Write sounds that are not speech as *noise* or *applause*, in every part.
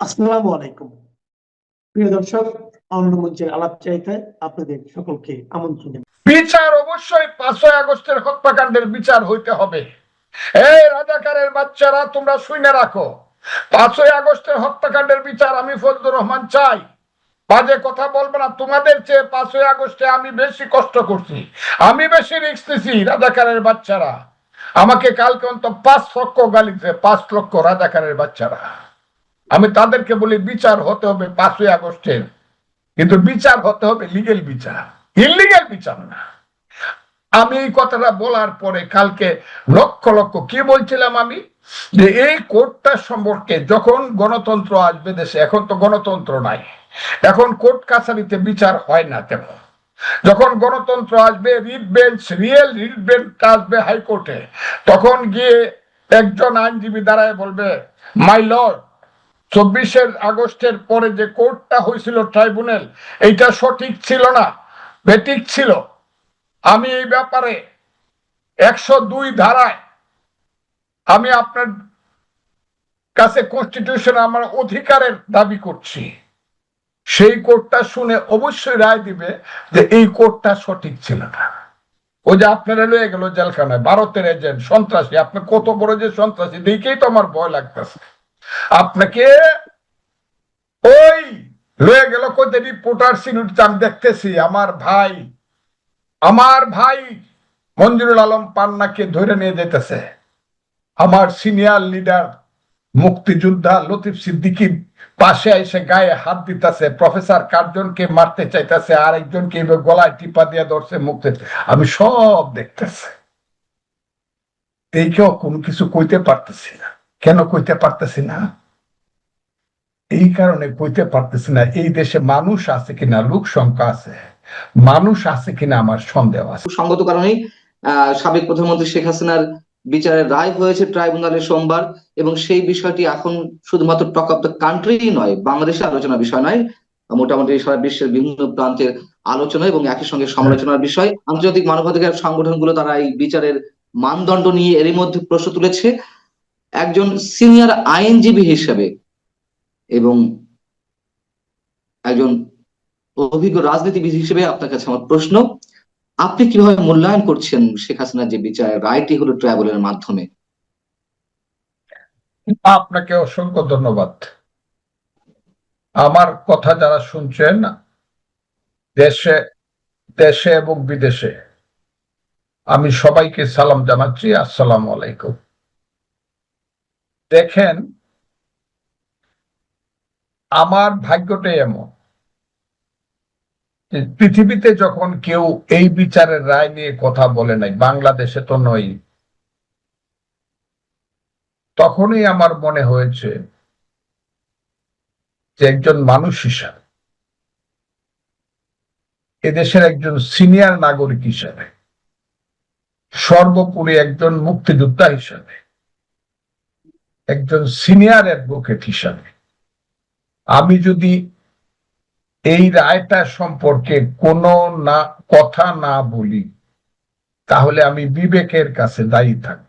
আসসালামু আলাইকুম। প্রিয় দর্শক আলাপ আপনাদের সকলকে আমন্ত্রণ বিচার অবশ্যই পাঁচই আগস্টের হত্যাকাণ্ডের বিচার হইতে হবে। এই রাজাকারের বাচ্চারা, তোমরা শুনে রাখো। পাঁচই আগস্টের হত্যাকাণ্ডের বিচার আমি ফজলুর রহমান চাই। বাজে কথা বলব না, তোমাদের চেয়ে পাঁচই আগস্টে আমি বেশি কষ্ট করছি। আমি বেশি রিক্স নিছি রাজাকারের বাচ্চারা। আমাকে কালকে অন্তত পাঁচ লক্ষ গালিছে পাঁচ লক্ষ রাজাকারের বাচ্চারা। আমি তাদেরকে বলি, বিচার হতে হবে পাঁচই আগস্টের। কিন্তু বিচার হতে হবে লিগেল বিচার। ইলিগেল বিচার না। আমি এই কথাটা বলার পরে কালকে লক্ষ লক্ষ, কি বলছিলাম আমি? যে এই কোর্টটা সম্পর্কে যখন গণতন্ত্র আসবে দেশে, এখন তো গণতন্ত্র নাই। এখন কোর্ট কাছারিতে বিচার হয় না তেমন। যখন গণতন্ত্র আসবে, writ bench, real writ bench আসবে হাইকোর্টে। তখন গিয়ে একজন আইনজীবী দাঁড়ায় বলবে মাই লর্ড চব্বিশের আগস্টের পরে যে কোর্টটা হয়েছিল ট্রাইব্যুনাল, এইটা সঠিক ছিল না, বেঠিক ছিল। আমি এই ব্যাপারে একশো দুই ধারায় আমি আপনার কাছে কনস্টিটিউশন আমার অধিকারের দাবি করছি। সেই কোর্টটা শুনে অবশ্যই রায় দিবে যে এই কোর্টটা সঠিক ছিল না। ও যে আপনারা লয়ে গেল জেলখানায়, ভারতের এজেন্ট সন্ত্রাসী, আপনার কত বড় যে সন্ত্রাসী, দেখেই তো আমার ভয় লাগতেছে। আপনাকে ওই লয়ে গেল কোথায় রিপোর্টার সিনিয়র আমি দেখতেছি, আমার ভাই আমার ভাই মঞ্জুরুল আলম পান্নাকে ধরে নিয়ে যেতেছে। আমার সিনিয়র লিডার মুক্তিযোদ্ধা লতিফ সিদ্দিকি পাশে এসে গায়ে হাত দিতেছে প্রফেসর কার্জনকে মারতে চাইতেছে আর একজনকে গলায় টিপা দিয়ে ধরছে মুক্তি আমি সব দেখতেছি। এই কেউ কোনো কিছু কইতে পারতেছি না। কেন কইতে পারতেছি না? এই কারণে কইতে পারতেছি না, এই দেশে মানুষ আছে কিনা, লোক সংখ্যা আছে। মানুষ আছে কিনা আমার সন্দেহ আছে। সঙ্গত কারণেই সাবেক প্রধানমন্ত্রী শেখ হাসিনার বিচারের রায় হয়েছে ট্রাইব্যুনালে সোমবার, এবং সেই বিষয়টি এখন শুধুমাত্র টক অফ দ্য কান্ট্রি নয়, বাংলাদেশের আলোচনা বিষয় নয়, মোটামুটি সারা বিশ্বের বিভিন্ন প্রান্তের আলোচনা এবং একই সঙ্গে সমালোচনার বিষয়। আন্তর্জাতিক মানবাধিকার সংগঠনগুলো তারা এই বিচারের মানদণ্ড নিয়ে এরই মধ্যে প্রশ্ন তুলেছে। একজন সিনিয়র আইনজীবী হিসেবে এবং একজন অভিজ্ঞ রাজনীতিবিদ হিসেবে আপনার কাছে আমার প্রশ্ন, আপনি কীভাবে মূল্যায়ন করছেন শেখ হাসিনার যে বিচারের রায়টি হলো ট্রাইব্যুনালের মাধ্যমে। আপনাকে অসংখ্য ধন্যবাদ। আমার কথা যারা শুনছেন, দেশে দেশে এবং বিদেশে, আমি সবাইকে সালাম জানাচ্ছি। আসসালামু আলাইকুম। দেখেন, আমার ভাগ্যটাই এমন পৃথিবীতে যখন কেউ এই বিচারের রায় নিয়ে কথা বলে নাই, বাংলাদেশে তো নয় তখনই আমার মনে হয়েছে যে একজন মানুষ হিসাবে, এদেশের একজন সিনিয়র নাগরিক হিসাবে, সর্বোপরি একজন মুক্তিযোদ্ধা হিসাবে একজন সিনিয়র অ্যাডভোকেট হিসাবে। আমি যদি এই রায়টা সম্পর্কে কোনো না, কথা না বলি, তাহলে আমি বিবেকের কাছে দায়ী থাকব।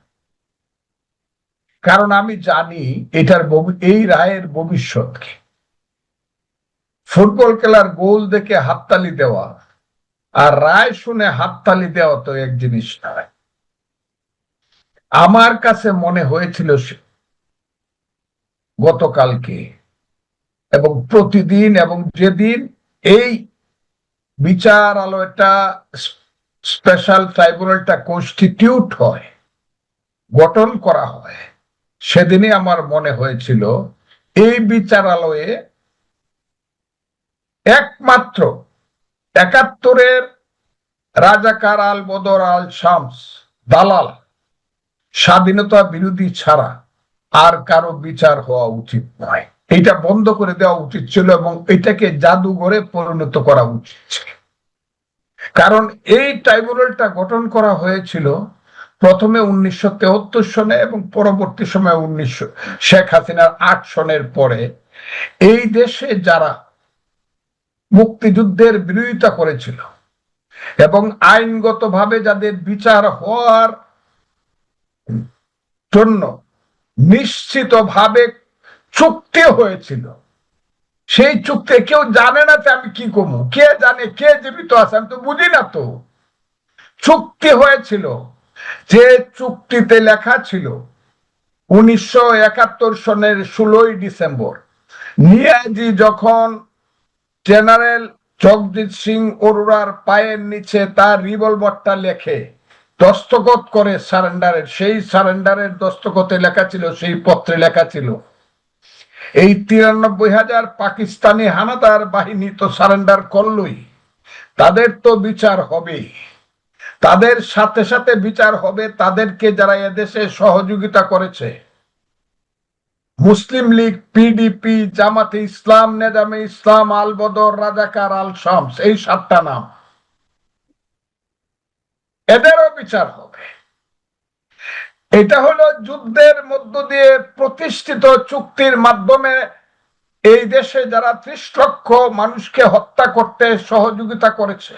কারণ আমি জানি এটার এই রায়ের ভবিষ্যৎ কি ফুটবল খেলার গোল দেখে হাততালি দেওয়া আর রায় শুনে হাততালি দেওয়া তো এক জিনিস নয়। আমার কাছে মনে হয়েছিল গতকালকে এবং প্রতিদিন এবং যেদিন এই বিচার আলো একটা স্পেশাল ট্রাইব্যুনালটা কনস্টিটিউট হয়, গঠন করা হয়, সেদিনই আমার মনে হয়েছিল এই বিচারালয়ে একমাত্র একাত্তরের রাজাকার আল বদর আল শামস, দালাল, স্বাধীনতা বিরোধী ছাড়া আর কারও বিচার হওয়া উচিত নয়। এটা বন্ধ করে দেওয়া উচিত ছিল এবং এটাকে জাদুঘরে পরিণত করা উচিত ছিল। কারণ এই ট্রাইব্যুনালটা গঠন করা হয়েছিল প্রথমে উনিশশো তেহত্তর সনে এবং পরবর্তী সময় উনিশশো, শেখ হাসিনার আট সনের পরে। এই দেশে যারা মুক্তিযুদ্ধের বিরোধিতা করেছিল এবং আইনগতভাবে যাদের বিচার হওয়ার জন্য নিশ্চিতভাবে চুক্তি হয়েছিল। সেই চুক্তি কেউ জানে না যে আমি কি করব। কে জানে কে জীবিত আছে আমি তো বুঝি না তো। চুক্তি হয়েছিল। যে চুক্তিতে লেখা ছিল, উনিশশো একাত্তর সনের ষোলোই ডিসেম্বর, নিয়াজি যখন জেনারেল জগজিৎ সিং অরোরার পায়ের নিচে তার রিভলভারটা লেখে দস্তখত করে সারেন্ডারের সেই সারেন্ডারের দস্তখতে লেখা ছিল, সেই পত্রে লেখা ছিল, এই তিরানব্বই হাজার পাকিস্তানি হানাদার বাহিনী তো সারেন্ডার করলই। তাদের তো বিচার হবেই তাদের সাথে সাথে বিচার হবে, তাদেরকে যারা এদেশে সহযোগিতা করেছে। মুসলিম লীগ পিডিপি জামাতে ইসলাম, নেজামে ইসলাম, আল বদর, রাজাকার, আল শামস, এই সাতটা নাম। এদেরও বিচার হবে। এটা হলো যুদ্ধের মধ্য দিয়ে প্রতিষ্ঠিত চুক্তির মাধ্যমে এই দেশে যারা ত্রিশ লক্ষ মানুষকে হত্যা করতে সহযোগিতা করেছে,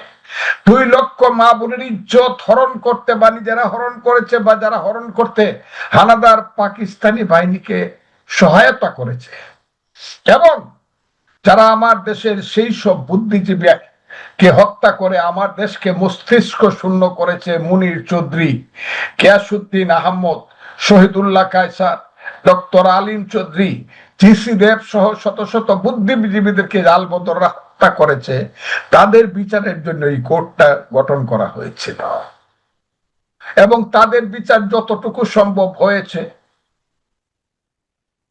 দুই লক্ষ মা বোনের ইজ্জত হরণ করতে বা নিজেরা হরণ করেছে বা যারা হরণ করতে হানাদার পাকিস্তানি বাহিনীকে সহায়তা করেছে। এবং যারা আমার দেশের সেই সব বুদ্ধিজীবী কে হত্যা করে আমার দেশকে মস্তিষ্ক শূন্য করেছে মুনির চৌধুরী কেয়াসুদ্দিন আহমদ, শহীদুল্লাহ কায়সার, ডক্টর আলিম চৌধুরী, জিসি দেব সহ শত শত বুদ্ধিজীবীদেরকে জালবদররা হত্যা করেছে। তাদের বিচারের জন্য এই কোর্টটা গঠন করা হয়েছিল। এবং তাদের বিচার যতটুকু সম্ভব হয়েছে।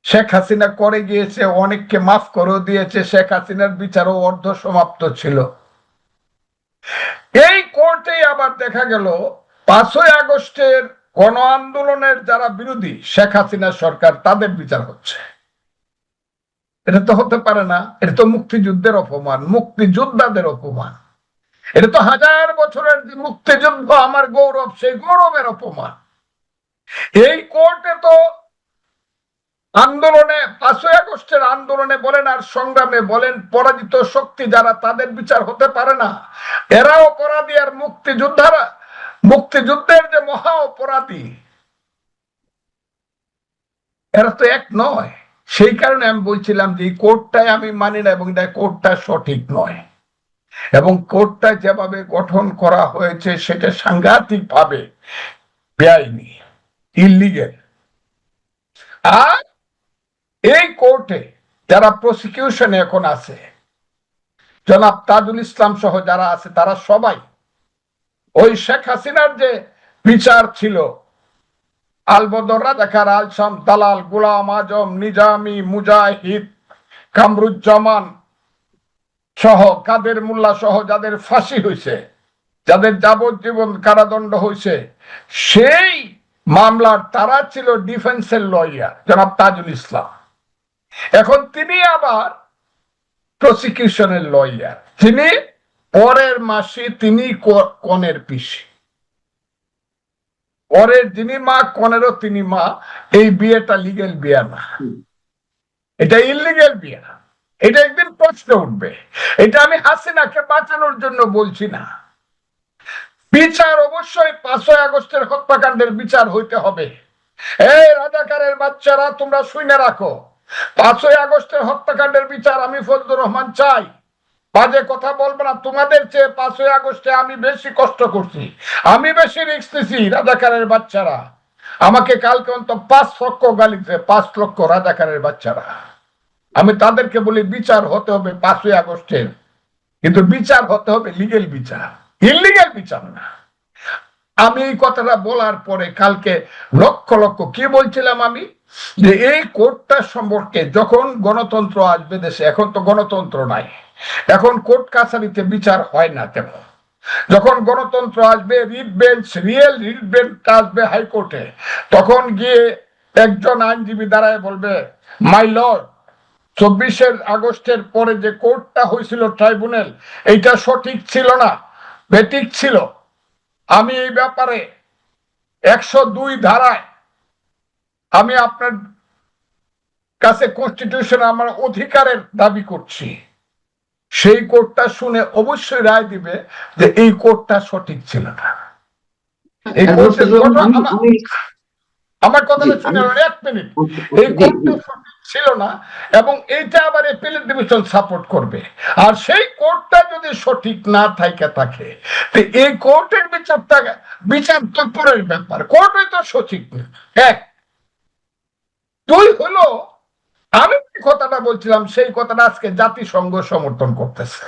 শেখ হাসিনা করে গিয়েছে, অনেককে মাফ করেও দিয়েছে, শেখ হাসিনার বিচারও অর্ধ সমাপ্ত ছিল। এই কোর্টে আবার দেখা গেল পাঁচই আগস্টের গণ আন্দোলনের যারা বিরোধী, শেখ হাসিনা সরকার, তাদের বিচার হচ্ছে। এটা তো হতে পারে না। এটা তো মুক্তিযুদ্ধের অপমান, মুক্তিযোদ্ধাদের অপমান। এটা তো হাজার বছরের মুক্তিযুদ্ধ, আমার গৌরব, সেই গৌরবের অপমান। এই কোর্টে তো আন্দোলনে, পাঁচই আগস্টের আন্দোলনে বলেন আর সংগ্রামে বলেন, পরাজিত শক্তি যারা তাদের বিচার হতে পারে না এরা অপরাধী আর মুক্তিযোদ্ধারা। মুক্তিযুদ্ধের যে মহা অপরাধী, এরা তো এক নয়। সেই কারণে আমি বলছিলাম যে এই কোর্টটাই আমি মানি না এবং এটা কোর্টটা সঠিক নয়। এবং কোর্টটা যেভাবে গঠন করা হয়েছে, সেটা সাংঘাতিক ভাবে বেআইনি ইলিগেল আর এই কোর্টে যারা প্রসিকিউশনে এখন আছে, জনাব তাজুল ইসলাম সহ যারা আছে, তারা সবাই, ওই শেখ হাসিনার যে বিচার ছিল, আলবদর, রাজাকার, আলসাম, দালাল, গুলাম, আজম, নিজামি, মুজাহিদ, কামরুজ্জামান সহ, কাদের মোল্লা সহ যাদের ফাঁসি হয়েছে যাদের যাবজ্জীবন কারাদণ্ড হয়েছে সেই মামলার তারা ছিল ডিফেন্সের লয়ার জনাব তাজুল ইসলাম। এখন তিনি আবার প্রসিকিউশনের লয়ার তিনি পরের মাসে তিনি কনের পিসি। পরের যিনি মা কনেরও তিনি মা। এই বিয়েটা লিগেল বিয়ে না। এটা ইলিগেল বিয়ে। এটা একদিন প্রশ্ন উঠবে। এটা আমি হাসিনাকে বাঁচানোর জন্য বলছি না। বিচার অবশ্যই পাঁচই আগস্টের হত্যাকাণ্ডের বিচার হইতে হবে। এই রাজাকারের বাচ্চারা তোমরা শুনে রাখো। পাঁচই আগস্টের হত্যাকাণ্ডের বিচার আমি ফজলুর রহমান চাই। বাজে কথা বলব না, তোমাদের চেয়ে পাঁচই আগস্টে আমি বেশি কষ্ট করছি। আমি বেশি রিক্স নিছি রাজাকারের বাচ্চারা। আমাকে কালকে অন্ত পাঁচ লক্ষ গালিতে পাঁচ লক্ষ রাজাকারের বাচ্চারা। আমি তাদেরকে বলি, বিচার হতে হবে পাঁচই আগস্টের। কিন্তু বিচার হতে হবে লিগেল বিচার। ইলিগেল বিচার না। আমি এই কথাটা বলার পরে কালকে লক্ষ লক্ষ, কি বলছিলাম আমি? যে এই কোর্টটা সম্পর্কে যখন গণতন্ত্র আসবে দেশে, এখন তো গণতন্ত্র নাই। এখন কোর্ট কাছারিতে বিচার হয় না তেমন। যখন গণতন্ত্র আসবে, writ bench, real writ bench আসবে হাইকোর্টে। তখন গিয়ে একজন আইনজীবী দাঁড়ায় বলবে, মাই লর্ড, চব্বিশের আগস্টের পরে যে কোর্টটা হয়েছিল ট্রাইব্যুনাল, এইটা সঠিক ছিল না, বেঠিক ছিল। আমি এই ব্যাপারে একশো দুই ধারায় আমি আপনার কাছে কনস্টিটিউশন আমার অধিকারের দাবি করছি। সেই কোর্টটা শুনে অবশ্যই রায় দিবে যে এই কোর্টটা সঠিক ছিল না। এই কোর্টের আমার- আমি কথাটা শুনে এক মিনিট। এই জি, কোর্টটা সঠিক ছিল না, এবং এইটা আবার এপিলের ডিভিশন সাপোর্ট করবে। আর সেই কোর্টটা যদি সঠিক না থাকে থাকে, তো এই কোর্টের বিচারটা, বিচার তো পরের ব্যাপার। কোর্টই তো সঠিক এক দুই হলো, আমি কথাটা বলছিলাম, সেই কথাটা আজকে জাতিসংঘ সমর্থন করতেছে।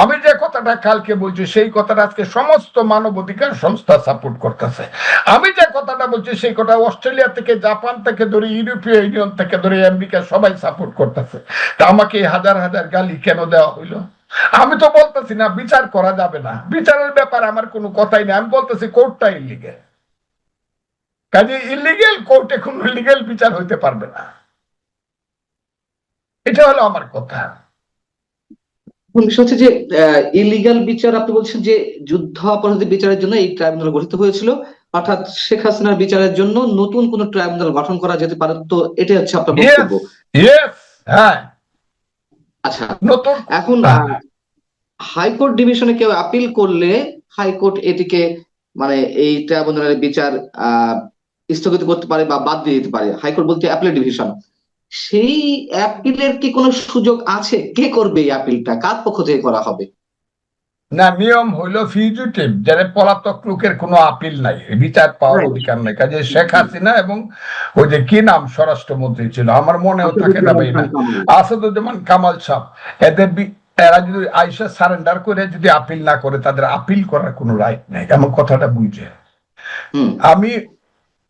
আমি যে কথাটা কালকে বলছি, সেই কথাটা আজকে সমস্ত মানবাধিকার সংস্থা সাপোর্ট করতেছে। আমি যে কথাটা বলছি, সেই কথা অস্ট্রেলিয়া থেকে, জাপান থেকে ধরে, ইউরোপীয় ইউনিয়ন থেকে ধরে, আমেরিকা সবাই সাপোর্ট করতেছে। তা আমাকে হাজার হাজার গালি কেন দেওয়া হইল? আমি তো বলতেছি না, বিচার করা যাবে না। বিচারের ব্যাপারে আমার কোনো কথাই নেই। আমি বলতেছি কোর্টটা ইলিগেল কাজে ইলিগেল কোর্টে কোনো লিগেল বিচার হইতে পারবে না। এটা হলো আমার কথা। বিষয় হচ্ছে যে ইলিগাল বিচার আপনি বলছেন যে যুদ্ধ অপরাধী বিচারের জন্য এই ট্রাইব্যুনাল গঠিত হয়েছিল। অর্থাৎ শেখ হাসিনার বিচারের জন্য নতুন কোন ট্রাইব্যুনাল গঠন করা যেতে পারে তো এটাই হচ্ছে আপনার বক্তব্য। হ্যাঁ। আচ্ছা এখন হ্যাঁ। হাইকোর্ট ডিভিশনে কেউ আপিল করলে হাইকোর্ট এটিকে মানে এই ট্রাইব্যুনালের বিচার আহ স্থগিত করতে পারে বা বাদ দিয়ে দিতে পারে। হাইকোর্ট বলতে অ্যাপিল ডিভিশন সেই অ্যাপিলের কি কোনো সুযোগ আছে? কে করবে এই আপিলটা কার পক্ষ থেকে করা হবে? না নিয়ম হইল ফিউজিটিভ যারা পলাতক লোকের কোনো আপিল নাই বিচার পাওয়ার অধিকার নাই। কাজে শেখ হাসিনা এবং ওই যে কি নাম স্বরাষ্ট্রমন্ত্রী ছিল আমার মনেও থাকে না ভাই না। আসাদুজ্জামান কামাল সাহ এদের এরা যদি আইসা সারেন্ডার করে যদি আপিল না করে তাদের আপিল করার কোনো রাইট নাই। এমন কথাটা বুঝে। আমি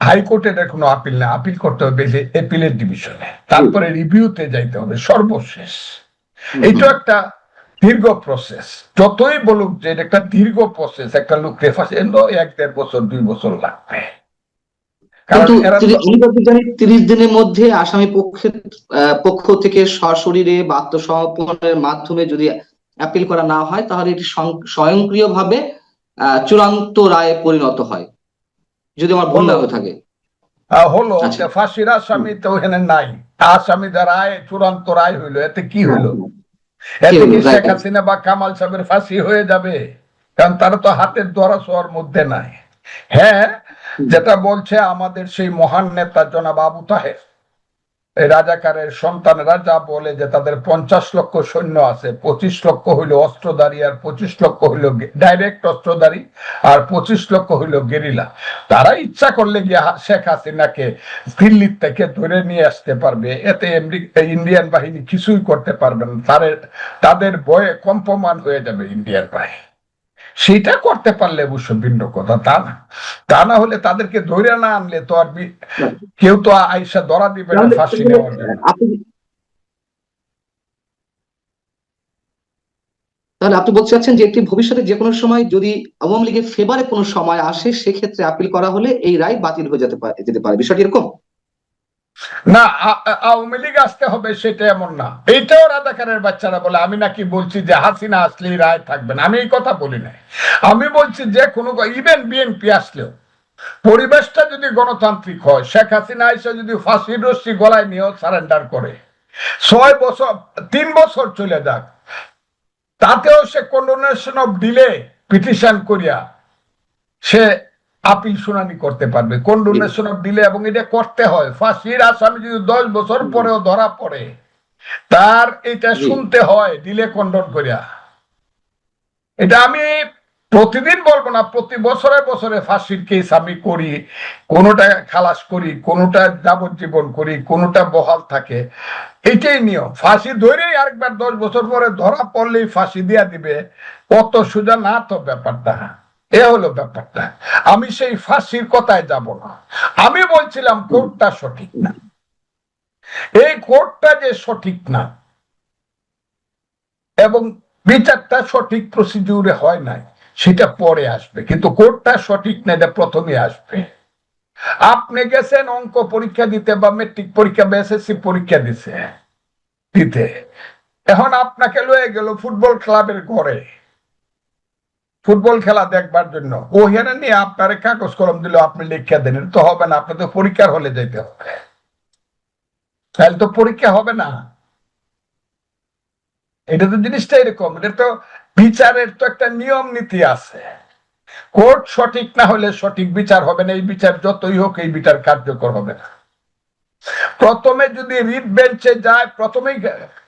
হাইকোর্টের কোনো আপিল না আপিল করতে হবে যে এপিলের ডিভিশনে। তারপরে রিভিউতে যাইতে হবে সর্বশেষ। এইটা একটা দীর্ঘ প্রসেস। যতই বলুক যে এটা একটা দীর্ঘ প্রসেস একটা লোক রেফারেন্স এক দেড় বছর দুই বছর লাগবে। তিরিশ দিনের মধ্যে আসামি পক্ষের পক্ষ থেকে সশরীরে বা আত্মসমর্পণের মাধ্যমে যদি আপিল করা না হয় তাহলে এটি স্বয়ংক্রিয়ভাবে চূড়ান্ত রায়ে পরিণত হয়। যদি আমার ভুল হয়ে থাকে। হলো আচ্ছা। ফাঁসির আসামি তো ওখানে নাই। আসামি রায় চূড়ান্ত রায় হইল। এতে কি হইল? এতে হলো? কি শেখ হাসিনা বা কামাল সাহেবের ফাঁসি হয়ে যাবে? কারণ তারা তো হাতের দ্বারা শোয়ার মধ্যে নাই। হ্যাঁ যেটা বলছে আমাদের সেই মহান নেতা জনাব আবু তাহের। রাজাকারের সন্তানেরা যা বলে যে তাদের পঞ্চাশ লক্ষ সৈন্য আছে, পঁচিশ লক্ষ হইল অস্ত্রধারী আর পঁচিশ লক্ষ হইল ডাইরেক্ট অস্ত্রধারী আর পঁচিশ লক্ষ হইল গেরিলা। তারা ইচ্ছা করলে গিয়ে শেখ হাসিনাকে দিল্লির থেকে ধরে নিয়ে আসতে পারবে। এতে ইন্ডিয়ান বাহিনী কিছুই করতে পারবে না। তাদের তাদের বয়ে কম্পমান হয়ে যাবে ইন্ডিয়ান বাহিনী। সেটা করতে পারলে অবশ্য ভিন্ন কথা। তা না তা না হলে তাদেরকে ধরে না আনলে তো আর কেউ তো আইসা ধরা দিবে না ফাঁসি নেওয়ার তাহলে আপনি বলতে চাচ্ছেন যে একটি ভবিষ্যতে যে কোনো সময় যদি আওয়ামী লীগের ফেভারে কোনো সময় আসে সেক্ষেত্রে আপিল করা হলে এই রায় বাতিল হয়ে যেতে পারে যেতে পারে। বিষয়টি এরকম? না আওয়ামী লীগ আসতে হবে সেটা এমন না। এইটাও রাজাকারের বাচ্চারা বলে, আমি নাকি বলছি যে হাসিনা আসলেই রায় থাকবে না। আমি এই কথা বলি নাই। আমি বলছি যে কোনো ইভেন বিএনপি আসলেও, পরিবেশটা যদি গণতান্ত্রিক হয়, শেখ হাসিনা এসে যদি ফাঁসির রশ্মি গলায় নিয়েও সারেন্ডার করে, ছয় বছর, তিন বছর চলে যাক, তাতেও সে কন্ডোনেশন অফ ডিলে পিটিশন করিয়া, সে আপিল শুনানি করতে পারবে। কন্ডোনেশন অফ ডিলে এবং এটা করতে হয়? ফাঁসির আসামি যদি দশ বছর পরেও ধরা পড়ে তার এটা শুনতে হয় ডিলে কন্ডন করিয়া। এটা আমি প্রতিদিন বলব না প্রতি বছরে বছরে ফাঁসির কেস আমি করি কোনোটা খালাস করি কোনোটা যাবজ্জীবন করি কোনোটা বহাল থাকে। এটাই নিয়ম। ফাঁসি ধরেই আরেকবার দশ বছর পরে ধরা পড়লেই ফাঁসি দিয়া দিবে। কত সোজা না তো ব্যাপারটা। এ হলো ব্যাপারটা। আমি সেই ফাঁসির কথায় যাব না। আমি বলছিলাম, কোর্টটা সঠিক না। এই কোর্টটা যে সঠিক না, এবং বিচারটা সঠিক প্রসিডিউরে হয় নাই, সেটা পরে আসবে। কিন্তু কোর্টটা সঠিক না, এটা প্রথমে আসবে। আপনি গেছেন, অঙ্ক পরীক্ষা দিতে বা মেট্রিক পরীক্ষা বা এসএসসি পরীক্ষা দিছে। দিতে। এখন আপনাকে লয়ে গেল ফুটবল ক্লাবের ঘরে। ফুটবল খেলা দেখবার জন্য। ওখানে নিয়ে আপনার কাগজ কলম দিল, আপনি লিখে দেন তো হবে না আপনি তো পরীক্ষার হলে যেতে হবে। তাহলে তো পরীক্ষা হবে না। এটা তো জিনিসটা এরকম, এটা তো বিচারের তো একটা নিয়ম নীতি আছে। কোর্ট সঠিক না হলে সঠিক বিচার হবে না, এই বিচার যতই হোক, এই বিচার কার্যকর হবে না। প্রথমে যদি রিট বেঞ্চে যায়, প্রথমেই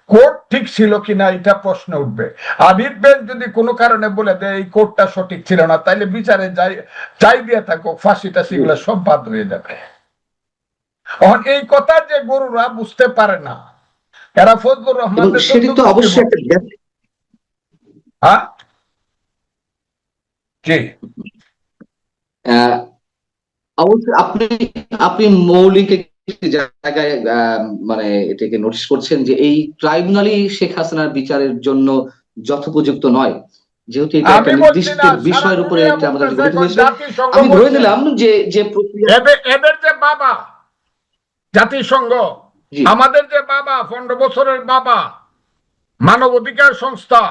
কোর্ট ঠিক ছিল কিনা এটা প্রশ্ন উঠবে। আর বেন যদি কোনো কারণে বলে দেয় এই কোর্টটা সঠিক ছিল না তাইলে বিচারে যাই যাই দিয়ে থাকো ফাঁসিটা সেগুলো সব বাদ হয়ে যাবে। এই কথা যে গরুরা বুঝতে পারে না এরা ফজলুর রহমান হ্যাঁ? জি। অবশ্যই আপনি আপনি মৌলিক জায়গায় মানে এটাকে নোটিশ করছেন যে এই ট্রাইব্যুনালই শেখ হাসিনার বিচারের জন্য যথোপযুক্ত নয়। যেহেতু এটা একটা নির্দিষ্ট বিষয়ের উপরে আমাদের গঠিত আমি ধরে নিলাম যে যে এদের যে বাবা জাতিসংঘ আমাদের যে বাবা পনেরো বছরের বাবা মানবাধিকার সংস্থা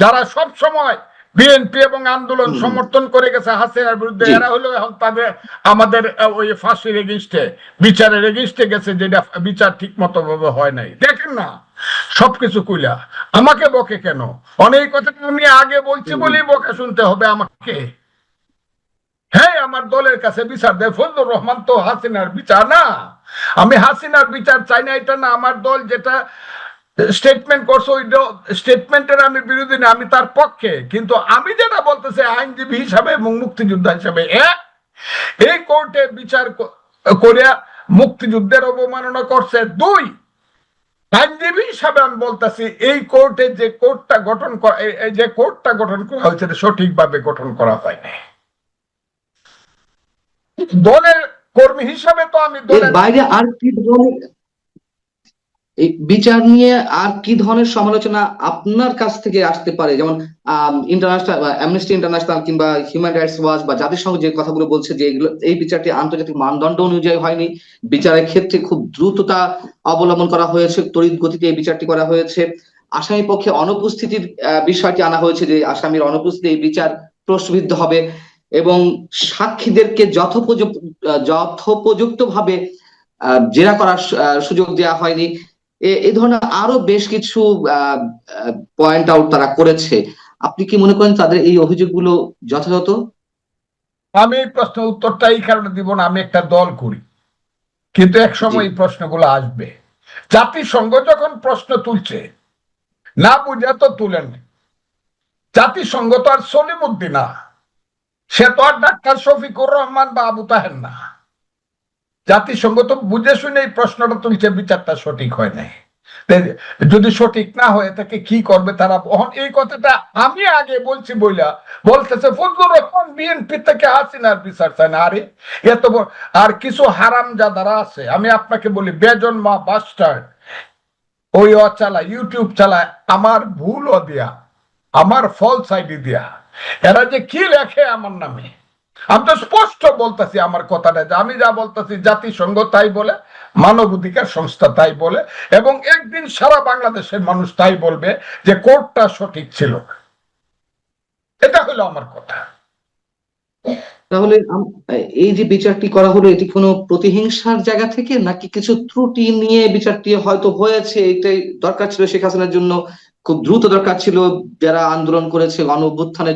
যারা সব সময় বিএনপি এবং আন্দোলন সমর্থন করে গেছে হাসিনার বিরুদ্ধে। এরা হলো এখন তাদের আমাদের ওই ফাঁসির এগেনস্টে বিচারের এগেনস্টে গেছে যেটা বিচার ঠিক মতো ভাবে হয় নাই। দেখেন না সবকিছু কইলা। আমাকে বকে কেন? অনেক কথা আমি আগে বলছি বলেই বকা শুনতে হবে আমাকে। হ্যাঁ আমার দলের কাছে বিচার দেয়। ফজলুর রহমান তো হাসিনার বিচার না। আমি হাসিনার বিচার চাই না এটা না আমার দল যেটা স্টেটমেন্ট করছে, ওই স্টেটমেন্টের আমি বিরোধী না, আমি তার পক্ষে। কিন্তু আমি যেটা বলতেছি, আইনজীবী হিসাবে এবং মুক্তিযোদ্ধা হিসাবে এই কোর্টে বিচার করিয়া মুক্তিযুদ্ধের অবমাননা করছে দুই। আইনজীবী হিসাবে আমি বলতেছি, এই কোর্টে যে কোর্টটা গঠন যে কোর্টটা গঠন করা হয়েছে সঠিকভাবে গঠন করা হয়নি। দলের কর্মী হিসাবে তো আমি দলের বাইরে আর কি বিচার নিয়ে আর কি ধরনের সমালোচনা আপনার কাছ থেকে আসতে পারে? যেমন ইন্টারন্যাশনাল ইন্টারন্যাশনাল কিংবা হিউম্যান রাইটস ওয়াচ বা জাতিসংঘ যে কথাগুলো বলছে যে এগুলো, এই বিচারটি আন্তর্জাতিক মানদণ্ড অনুযায়ী হয়নি। বিচারের ক্ষেত্রে খুব দ্রুততা অবলম্বন করা হয়েছে তড়িৎ গতিতে এই বিচারটি করা হয়েছে। আসামি পক্ষে অনুপস্থিতির বিষয়টি আনা হয়েছে যে আসামির অনুপস্থিতি এই বিচার প্রশ্নবিদ্ধ হবে এবং সাক্ষীদেরকে যথোপযুক্ত যথোপযুক্ত ভাবে জেরা করার সুযোগ দেওয়া হয়নি। এ- ধরনের আরও বেশ কিছু পয়েন্ট আউট তারা করেছে। আপনি কি মনে করেন তাদের এই অভিযোগগুলো যথাযথ? আমি এই প্রশ্নের উত্তরটা এই কারণে দিব না আমি একটা দল করি। কিন্তু এক সময় এই প্রশ্নগুলো আসবে। জাতিসংঘ যখন প্রশ্ন তুলছে না বুঝে তো তুলেন জাতিসংঘ তো আর সলিমুদ্দিন না। সে তো আর ডাক্তার শফিকুর রহমান বা আবু তাহের না। জাতিসংঘ তো বুঝে শুনে এই প্রশ্নটা তুলছে, বিচারটা সঠিক হয় নাই। যদি সঠিক না হয়ে থাকে কি করবে তারা? এখন এই কথাটা আমি আগে বলছি বইলা। বলতেছে ফজলুর রহমান বিএনপি থেকে হাসিনার বিচার চায় না। আরে, এত আর কিছু হারাম যাদারা আছে। আমি আপনাকে বলি, বেজন মা বাস্টার্ড ওই ও চালায় ইউটিউব চালায়, আমার ভুলও দিয়া, আমার ফলস আইডি দিয়া। এরা যে কি লেখে আমার নামে? আমি তো স্পষ্ট বলতেছি আমার কথাটা যে আমি যা বলতেছি জাতিসংঘ তাই বলে মানব অধিকার সংস্থা তাই বলে, এবং একদিন সারা বাংলাদেশের মানুষ তাই বলবে যে কোর্টটা সঠিক ছিল। এটা হলো আমার কথা। তাহলে এই যে বিচারটি করা হলো, এটি কোনো প্রতিহিংসার জায়গা থেকে, নাকি কিছু ত্রুটি নিয়ে বিচারটি হয়তো হয়েছে, এটাই দরকার ছিল শেখ হাসিনার জন্য, খুব দ্রুত দরকার ছিল, যারা আন্দোলন করেছে গণ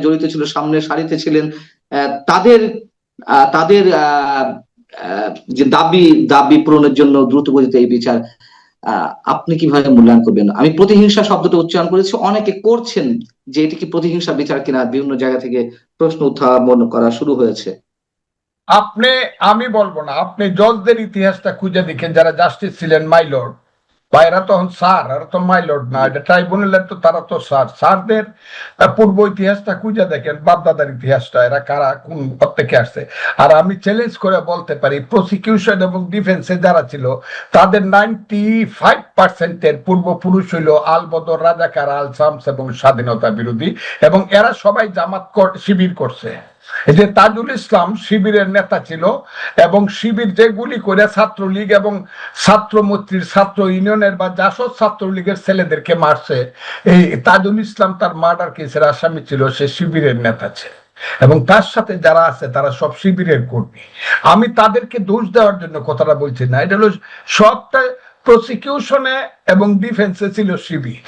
জড়িত ছিল, সামনে সারিতে ছিলেন তাদের তাদের যে দাবি দাবি পূরণের জন্য দ্রুত গতিতে এই বিচার আপনি কীভাবে মূল্যায়ন করবেন? আমি প্রতিহিংসা শব্দটা উচ্চারণ করেছি। অনেকে করছেন যে এটি কি প্রতিহিংসা বিচার কিনা, বিভিন্ন জায়গা থেকে প্রশ্ন উত্থাপন করা শুরু হয়েছে। আপনি, আমি বলব না, আপনি জজদের ইতিহাসটা খুঁজে দেখেন, যারা জাস্টিস ছিলেন মাইলর্ড বা এরা তখন স্যার, এরা তো মাইলর্ড না। এটা ট্রাইব্যুনালের তো, তারা তো স্যার। স্যারদের পূর্ব ইতিহাসটা খুঁজে দেখেন, বাপদাদার ইতিহাসটা, এরা কারা, কোন থেকে আসছে। আর আমি চ্যালেঞ্জ করে বলতে পারি প্রসিকিউশন এবং ডিফেন্সে যারা ছিল, তাদের নাইনটি ফাইভ পার্সেন্টের পূর্বপুরুষ হইল আল বদর রাজাকার আল শামস এবং স্বাধীনতা বিরোধী, এবং এরা সবাই জামাত শিবির করছে। যে তাজুল ইসলাম শিবিরের নেতা ছিল এবং শিবির যে গুলি করে ছাত্রলীগ এবং ছাত্র মৈত্রীর ছাত্র ইউনিয়নের বা জাসদ ছাত্রলীগের ছেলেদেরকে মারছে, এই তাজুল ইসলাম তার মার্ডার কেসের আসামি ছিল, সে শিবিরের নেতা ছিল। এবং তার সাথে যারা আছে, তারা সব শিবিরের কর্মী। আমি তাদেরকে দোষ দেওয়ার জন্য কথাটা বলছি না, এটা হলো সবটা প্রসিকিউশনে এবং ডিফেন্সে ছিল শিবির।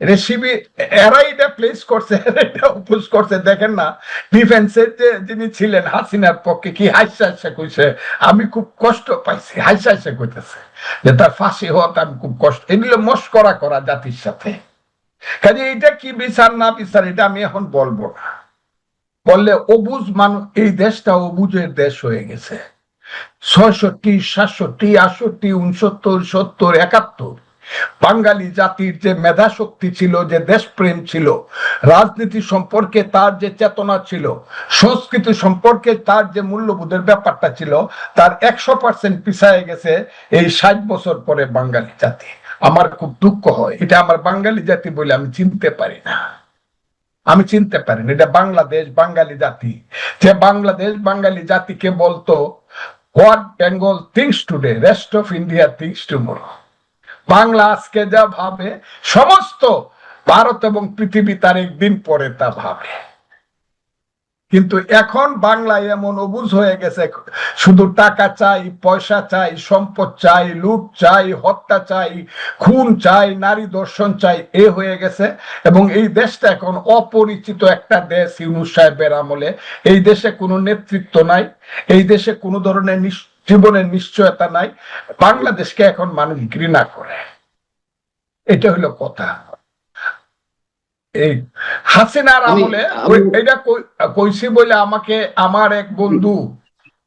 রেসিপি এরা এটা প্লেস করছে, *laughs* এটা করছে। দেখেন না ডিফেন্সের যে যিনি ছিলেন, হাসিনার পক্ষে কি হাসা হাসা কইছে, আমি খুব কষ্ট পাইছি, হাসা হাসা কইতেছে যে তার ফাঁসি হওয়াতে আমি খুব কষ্ট এগুলো মস্করা করা জাতির সাথে। কাজে এটা কি বিচার না বিচার, এটা আমি এখন বলব না। বললে অবুজ মানুষ এই দেশটা অবুজের দেশ হয়ে গেছে। ছয়ষট্টি, সাতষট্টি, আটষট্টি, উনসত্তর, সত্তর, একাত্তর। বাঙালি জাতির যে মেধা শক্তি ছিল, যে দেশপ্রেম ছিল, রাজনীতি সম্পর্কে তার যে চেতনা ছিল, সংস্কৃতি সম্পর্কে তার যে মূল্যবোধের ব্যাপারটা ছিল, তার একশো পার্সেন্ট পিছায় গেছে এই ষাট বছর পরে বাঙালি জাতি। আমার খুব দুঃখ হয়। এটা আমার বাঙালি জাতি বলে আমি চিনতে পারি না। আমি চিনতে পারি না। এটা বাংলাদেশ, বাঙালি জাতি। যে বাংলাদেশ, বাঙালি জাতিকে বলতো what Bengal thinks today rest of India thinks tomorrow Bangla আজকে যা ভাবে, সমস্ত ভারত এবং পৃথিবী তার একদিন পরে তা ভাবে। কিন্তু এখন বাংলায় এমন অবুঝ হয়ে গেছে, শুধু টাকা চাই, পয়সা চাই, সম্পদ চাই, লুট চাই, হত্যা চাই, খুন চাই, নারী দর্শন চাই, এ হয়ে গেছে। এবং এই দেশটা এখন অপরিচিত একটা দেশ, ইউনুস সাহেবের আমলে। এই দেশে কোনো নেতৃত্ব নাই, এই দেশে কোনো ধরনের জীবনের নিশ্চয়তা নাই বাংলাদেশকে এখন মানুষ ঘৃণা করে। এটা হলো কথা। এই হাসিনার আমি- আমলে এটা কই- কইছি বলে আমাকে আমার এক বন্ধু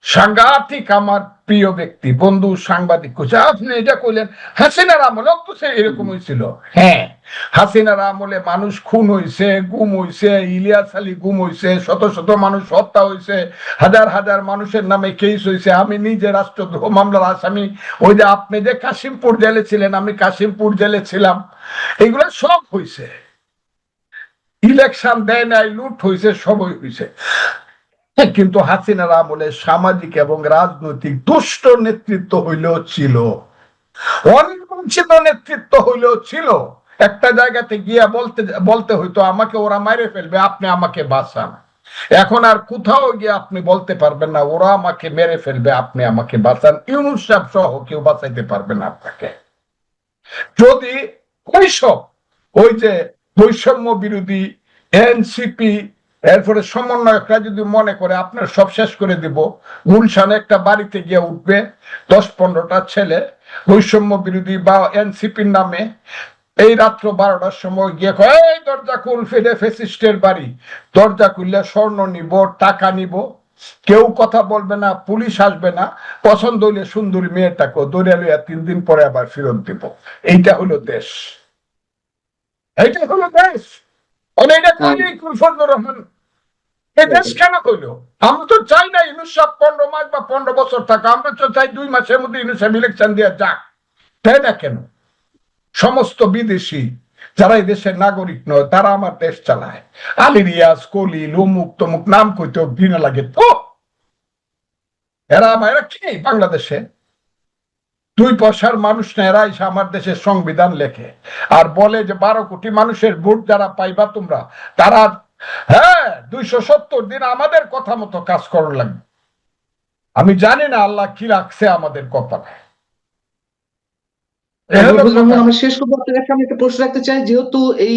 সাংঘাতিক আমার প্রিয় ব্যক্তি বন্ধু সাংবাদিক কইছে আপনি এটা কইলেন হাসিনার আমলে তো সে এরকম হয়েছিল হ্যাঁ। হাসিনার আমলে মানুষ খুন হইছে গুম হইছে ইলিয়াস আলী গুম হইছে শত শত মানুষ হত্যা হইছে হাজার হাজার মানুষের নামে কেস হয়েছে আমি নিজে রাষ্ট্রদ্রোহ মামলার আসামি ওই যে আপনি যে কাশিমপুর জেলে ছিলেন আমি কাশিমপুর জেলে ছিলাম এগুলো সব হইছে। ইলেকশন দেয় নাই লুট হয়েছে সবই হইছে। *laughs* কিন্তু হাসিনার আমলে সামাজিক এবং রাজনৈতিক দুষ্ট নেতৃত্ব হইলেও ছিল। অনির্বাচিত নেতৃত্ব হইলেও ছিল। একটা জায়গাতে গিয়া বলতে বলতে হইতো, আমাকে ওরা মাইরে ফেলবে, আপনি আমাকে বাঁচান। এখন আর কোথাও গিয়ে আপনি বলতে পারবেন না, ওরা আমাকে মেরে ফেলবে, আপনি আমাকে বাঁচান। ইউনুস সহ কেউ বাঁচাইতে পারবে না আপনাকে। যদি ওইসব, ওই যে বৈষম্য বিরোধী, এনসিপি এরপরে সমন্বয়করা যদি মনে করে, আপনার সব শেষ করে দিব, গুলশানে একটা বাড়িতে গিয়ে উঠবে, দশ পনেরোটা ছেলে, বৈষম্য বিরোধী বা এনসিপির নামে, এই রাত্র বারোটার সময় গিয়ে এই দরজা খুল ফিরে ফেসিস্টের বাড়ি। দরজা খুললে স্বর্ণ নিব, টাকা নিব। কেউ কথা বলবে না, পুলিশ আসবে না। পছন্দ হইলে সুন্দরী মেয়েটাকে দৌড়ে লইয়া তিন দিন পরে আবার ফেরত দিব। এইটা হলো দেশ। এইটা হলো দেশ। এটা কইলেই ফজলুর রহমান এই দেশ কেন কইলো আমরা তো চাই না ইউনুস পনেরো মাস বা পনেরো বছর থাকা আমরা তো চাই দুই মাসের মধ্যে ইউনুস ইলেকশন দিয়ে যাক। তাই না কেন? সমস্ত বিদেশি যারা এই দেশের নাগরিক নয় তারা আমার দেশ চালায়। আলী রিয়াজ কলি লুমুক তমুক নাম কইতেও ঘৃণা লাগে। তো এরা আমার এরা কি বাংলাদেশে? দুই পয়সার মানুষ না এসে আমার দেশের সংবিধান লেখে। আর বলে যে বারো কোটি মানুষের ভোট যারা পাইবা তোমরা তারা হ্যাঁ দুইশো সত্তর দিন আমাদের কথা মতো কাজ করার লাগবে। আমি জানি না আল্লাহ কি রাখছে আমাদের কপালে। আমরা শেষ করব। আপনার কাছে একটা প্রশ্ন রাখতে চাই যেহেতু এই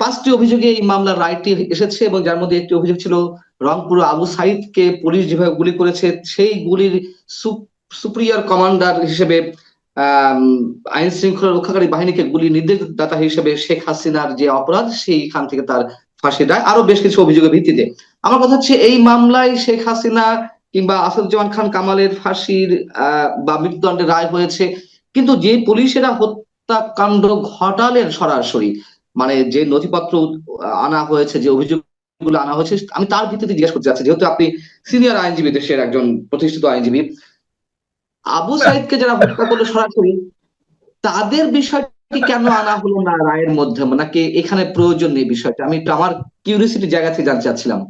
পাঁচটি অভিযোগে এই মামলার রায়টি এসেছে এবং যার মধ্যে একটি অভিযোগ ছিল রংপুর আবু সাইদকে পুলিশ যেভাবে গুলি করেছে সেই গুলির সুপ্রিয়র কমান্ডার হিসেবে আইন শৃঙ্খলা রক্ষাকারী বাহিনীকে গুলি নির্দেশদাতা হিসেবে শেখ হাসিনার যে অপরাধ, সেইখান থেকে তার ফাঁসি দেয়। আরও বেশ কিছু অভিযোগের ভিত্তিতে। আমার কথা হচ্ছে, এই মামলায় শেখ হাসিনা কিংবা আসাদুজ্জামান খান কামালের ফাঁসির বা মৃত্যুদণ্ডের রায় হয়েছে। কিন্তু যে পুলিশেরা হত্যাকাণ্ড ঘটালেন সরাসরি মানে যে নথিপত্র আনা হয়েছে, যে অভিযোগগুলো আনা হয়েছে, আমি তার ভিত্তিতে জিজ্ঞেস করতে চাচ্ছি যেহেতু আপনি সিনিয়র আইনজীবী, দেশের একজন প্রতিষ্ঠিত আইনজীবী আবু সাইদকে যারা হত্যা করল সরাসরি, তাদের বিষয়টি কেন আনা হলো না রায়ের মধ্যে? নাকি এখানে প্রয়োজন নেই বিষয়টা? আমি একটু আমার কিউরিয়াসিটি জায়গা থেকে জানতে চাচ্ছিলাম।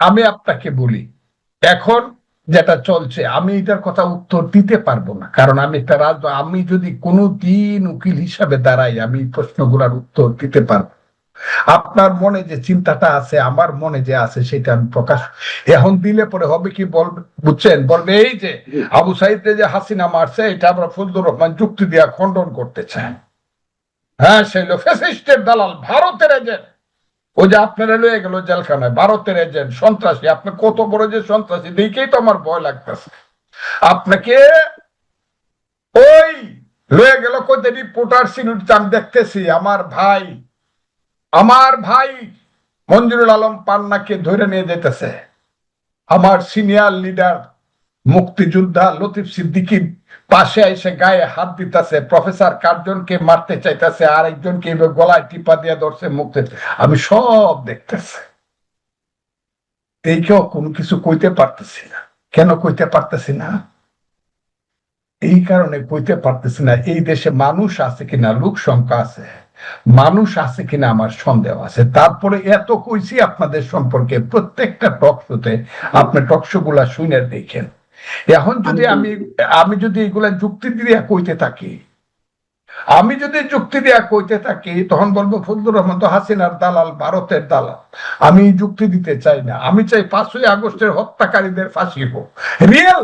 আমি আপনাকে বলি, এখন যেটা চলছে, আমি এটার কথা উত্তর দিতে পারব না। কারণ আমি একটা রাজ আমি যদি কোনো দিন উকিল হিসাবে দাঁড়াই, আমি প্রশ্নগুলোর উত্তর দিতে পারব। আপনার মনে যে চিন্তাটা আছে, আমার মনে যে আছে, সেটা আমি প্রকাশ এখন দিলে পরে হবে কি বলবে বুঝছেন? বলবে এই যে আবু সাইদে যে হাসিনা মারছে, এটা আমরা ফজলুর রহমান যুক্তি দিয়া খণ্ডন করতে চাই হ্যাঁ সেই লোক ফ্যাসিস্টের দালাল, ভারতের এজেন্ট ও যে আপনারা লয়ে গেল জেলখানায়, ভারতের এজেন্ট সন্ত্রাসী। আপনি কত বড় যে সন্ত্রাসী, দেখেই তো আমার ভয় লাগতেছে। আপনাকে ওই লয়ে গেল কোথায় রিপোর্টার সিনিয়র আমি দেখতেছি, আমার ভাই। আমার ভাই মঞ্জুরুল আলম পান্নাকে ধরে নিয়ে যেতেছে। আমার সিনিয়র লিডার মুক্তিযোদ্ধা লতিফ সিদ্দিকীর পাশে এসে গায়ে হাত দিতেছে, প্রফেসর কার্জনকে মারতে চাইতেছে আর একজনকে গলায় টিপা দিয়ে ধরছে মুক্তি আমি সব দেখতেছি। এই কেউ কোনো কিছু কইতে পারতেছি না। কেন কইতে পারতেছি না? এই কারণে কইতে পারতেছি না, এই দেশে মানুষ আছে কিনা, লোক সংখ্যা আছে। মানুষ আছে কিনা আমার সন্দেহ আছে। তারপরে এত কইছি আপনাদের সম্পর্কে প্রত্যেকটা টক শোতে আপনি টক শো গুলা শুনে দেখেন। এখন যদি আমি আমি যদি এগুলা যুক্তি দিয়ে কইতে থাকি আমি যদি যুক্তি দিয়া কইতে থাকি তখন বলব ফজলুর রহমান তো হাসিনার দালাল ভারতের দালাল। আমি যুক্তি দিতে চাই না। আমি চাই পাঁচই আগস্টের হত্যাকারীদের ফাঁসি হোক। রিয়েল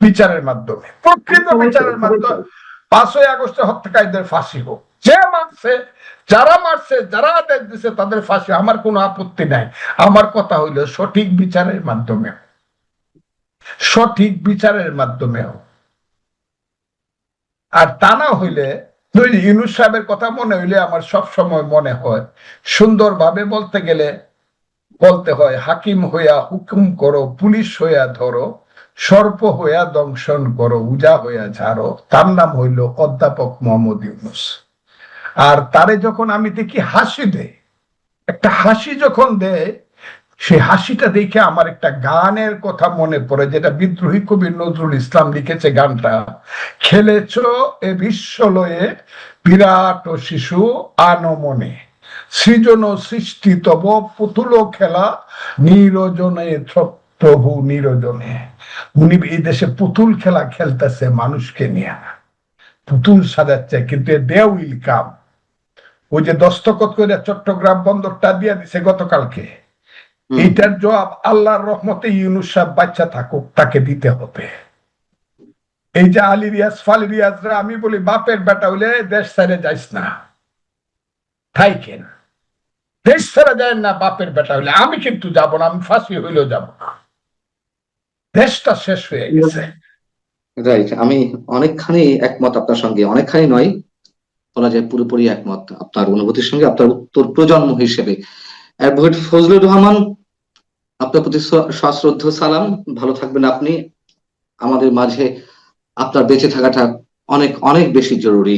বিচারের মাধ্যমে প্রকৃত বিচারের মাধ্যমে পাঁচই আগস্টের হত্যাকারীদের ফাঁসি হোক। যে মারছে, যারা মারছে, যারা আদেশ দিছে, তাদের ফাঁসি। আমার কোনো আপত্তি নাই। আমার কথা হইল সঠিক বিচারের মাধ্যমে সঠিক বিচারের মাধ্যমে আর তা না হইলে ইউনুস সাহেবের কথা মনে হইলে, আমার সব সময় মনে হয়, সুন্দরভাবে বলতে গেলে, বলতে হয়, হাকিম হইয়া হুকুম করো, পুলিশ হইয়া ধরো, সর্প হইয়া দংশন করো, উজা হইয়া ঝাড়ো। তার নাম হইল অধ্যাপক মোহাম্মদ ইউনুস। আর তারে যখন আমি দেখি হাসি দেয়, একটা হাসি যখন দেয় সেই হাসিটা দেখে আমার একটা গানের কথা মনে পড়ে, যেটা বিদ্রোহী কবি নজরুল ইসলাম লিখেছে গানটা। খেলেছ এ বিশ্ব লয়ে বিরাট ও শিশু আনমনে, সৃজন সৃষ্টি তব পুতুল খেলা, নিরজনে প্রভু নিরজনে। উনি এই দেশে পুতুল খেলা খেলতেছে মানুষকে নিয়ে। পুতুল সাজাচ্ছে, কিন্তু দে উইল কাম। ওই যে দস্তখত করে চট্টগ্রাম বন্দরটা দিয়ে দিছে গতকালকে। এইটার জবাব আল্লাহর রহমতে ইউনুস সাহেব বাচ্চা থাকুক তাকে দিতে হবে। এই যে আলী রিয়াজ ফালি রিয়াজরা আমি বলি বাপের বেটা হইলে দেশ ছেড়ে যাইস না। থাইকেন দেশ ছেড়ে যায় না বাপের বেটা হইলে। আমি কিন্তু যাব না আমি ফাঁসি হইলেও যাব না। দেশটা শেষ হয়ে গেছে। রাইট আমি অনেকখানি একমত আপনার সঙ্গে অনেকখানি নয়। বলা যায় পুরোপুরি একমত। আপনার অনুভূতির সঙ্গে আপনার উত্তর প্রজন্ম হিসেবে। অ্যাডভোকেট ফজলুর রহমান, আপনার প্রতি সশ্রদ্ধ সালাম। ভালো থাকবেন আপনি। আমাদের মাঝে আপনার বেঁচে থাকাটা অনেক অনেক বেশি জরুরি।